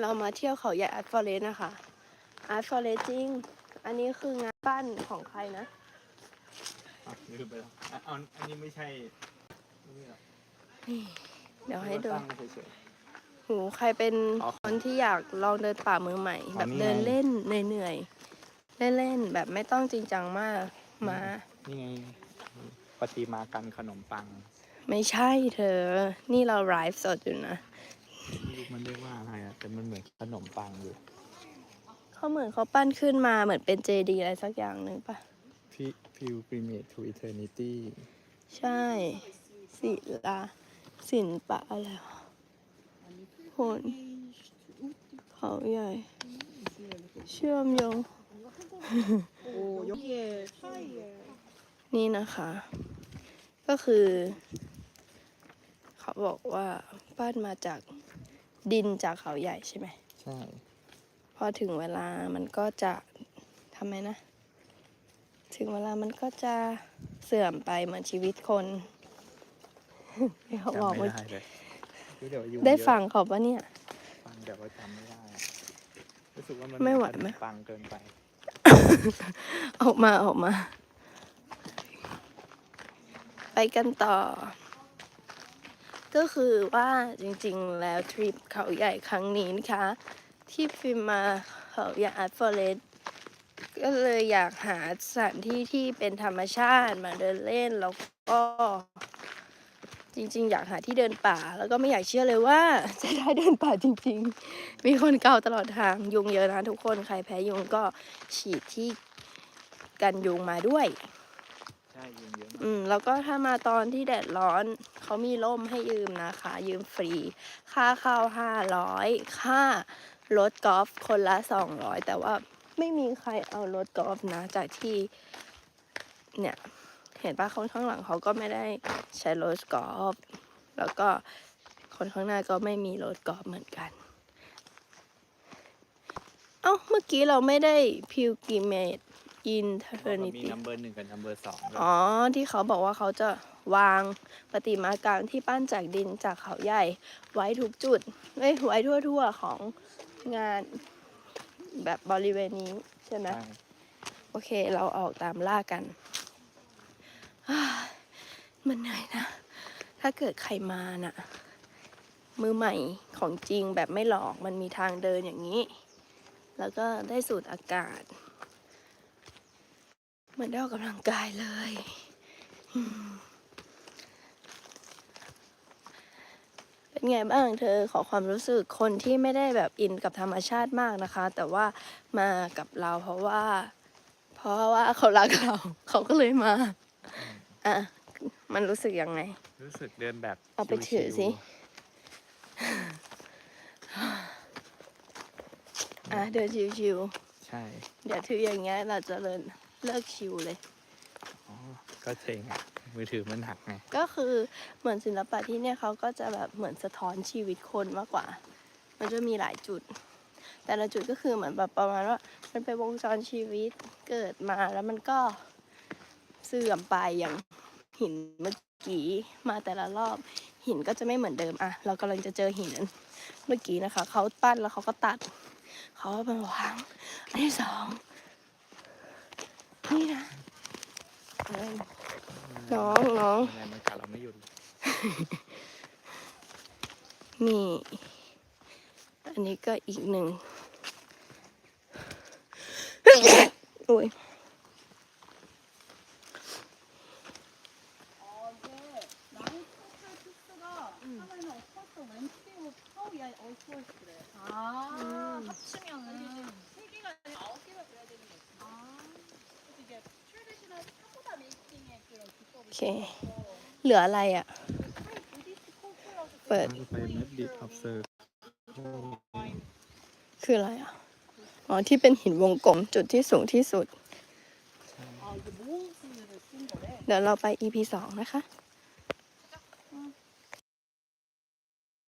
เรามาเที่ยวเขาใหญ่อาร์ตฟอเรสนะคะอาร์ตฟอเรสจริง อันนี้คืองานปั้นของใครนะอะลืมไปแล้วอะเอาอันนี้ไม่ใช่นี่หรอเดี๋ยวให้ดูตั้งเฉย หูใครเป็นอ๋อคนที่อยากลองเดินป่ามือใหม่ อ๋อแบบนี่ไง เดินเล่นเหนื่อยๆเล่นๆแบบไม่ต้องจริงจังมากมา ๆนี่ไงปฏิมากรรมขนมปัง ไม่ใช่เธอ นี่เราไลฟ์สดอยู่นะ ไม่รู้มันเรียกว่าอะไรอะแต่มันเหมือนขนมปังอยู่ เขาเหมือนเขาปั้นขึ้นมาเหมือนเป็นเจดีอะไรสักอย่างหนึ่งปะพิพิวปริเมททูอิเทอร์นิตี้ใช่ศิลาศิลปะอะไรวะโหนเขาใหญ่ เชื่อมโยง นี่นะคะ ก็คือ เขาบอกว่า ปั้นมาจาก ดินจากเขาใหญ่ใช่ไหม ใช่ พอถึงเวลามันก็จะทำไมนะ ถึงเวลามันก็จะเสื่อมไปเหมือนชีวิตคนเขาบอกจำไม่ว่าได้เลยเดี๋ยวยุ่ได้เยอะฟังเขาปะเนี่ยฟังแต่ว่าจำไม่ได้อะรู้สึกว่ามันไม่ไหวขนไหมปังเกินไป ออกมาออกมา ไปกันต่อ ก็คือว่าจริงๆ แล้วทริปเขาใหญ่ครั้งนี้นะคะ ที่ฟิล์มมาเขาใหญ่อาร์ตฟอเรสก็เลยอยากหาสถานที่ที่เป็นธรรมชาติมาเดินเล่นแล้วก็จริง ๆ อยากหาที่เดินป่า แล้วก็ไม่อยากเชื่อเลยว่าจะได้เดินป่าจริง ๆ มีคนเกาตลอดทางยุงเยอะนะทุกคนใครแพ้ยุงก็ฉีดที่กันยุงมาด้วย ช่ยุ่งเยอะมากอืมแล้วก็ถ้ามาตอนที่แดดร้อน เขามีร่มให้ยืมนะคะ ยืมฟรี ค่าเข้าห้าร้อยค่ารถกอล์ฟคนละสองร้อยแต่ว่าไม่มีใครเอารถกอล์ฟนะ จากที่ เนี่ย เห็นปะคนข้างหลังเขาก็ไม่ได้ใช้รถกอล์ฟแล้วก็คนข้างหน้าก็ไม่มีรถกอล์ฟเหมือนกัน เอ้าเมื่อกี้เราไม่ได้พิวกิเมต อินเทอเพราะร์มันินมีตี้นัมเบอร์หนึ่งกับนัมเบอร์สองด้วยอ๋อที่เขาบอกว่าเขาจะวางประติมากรรมที่ปั้นจากดินจากเขาใหญ่ ไว้ทุกจุดเอ้ยไว้ทั่วๆของงานแบบบริเวณนี้ใช่ไหม ใช่โอเค เราออกตามล่ากันอ้ายมันเหนื่อยนะ ถ้าเกิดใครมาน่ะ มือใหม่ของจริงแบบไม่หลอก มันมีทางเดินอย่างนี้ แล้วก็ได้สูดอากาศ เหมือนได้ออกกำลังกายเลยอืมเป็นไงบ้างเธอขอความรู้สึกคนที่ไม่ได้แบบอินกับธรรมชาติมากนะคะ แต่ว่ามากับเราเพราะว่า เพราะว่าเขารักเรา เขาก็เลยมาอะมันรู้สึกยังไง รู้สึกเดินแบบเอาไปถือสิชิวอะเดินชิวๆใช่ๆเดี๋ยวถืออย่างเงี้ยเราจะเลิน เลิกชิวเลย อ๋อก็เจ๋งอะมือถือมันหักไง ก็คือเหมือนศิลปะที่เนี่ยเขาก็จะแบบเหมือนสะท้อนชีวิตคนมากกว่า มันจะมีหลายจุด แต่ละจุดก็คือเหมือนแบบประมาณว่า มันเป็นวงจรชีวิตเกิดมาแล้วมันก็เสื่อมไปอย่างหินเมื่อกี้มาแต่ละรอบ หินก็จะไม่เหมือนเดิมอะเรากำลังจะเจอหินเมื่อกี้นะคะเขาปั้นแล้วเขาก็ตัดเขาเอาไปวางอันที่สอง นี่นะเอ้ยน้องน้องอะไรมันกัดเราไม่หยุดเลยนี่ อันนี้ก็อีกหนึ่งอุ้ย เค เหลืออะไรอะ เปิดคืออะไรอะ อ๋อ ที่เป็นหินวงกลมจุดที่สูงที่สุด เดี๋ยวเราไป EP สองนะคะ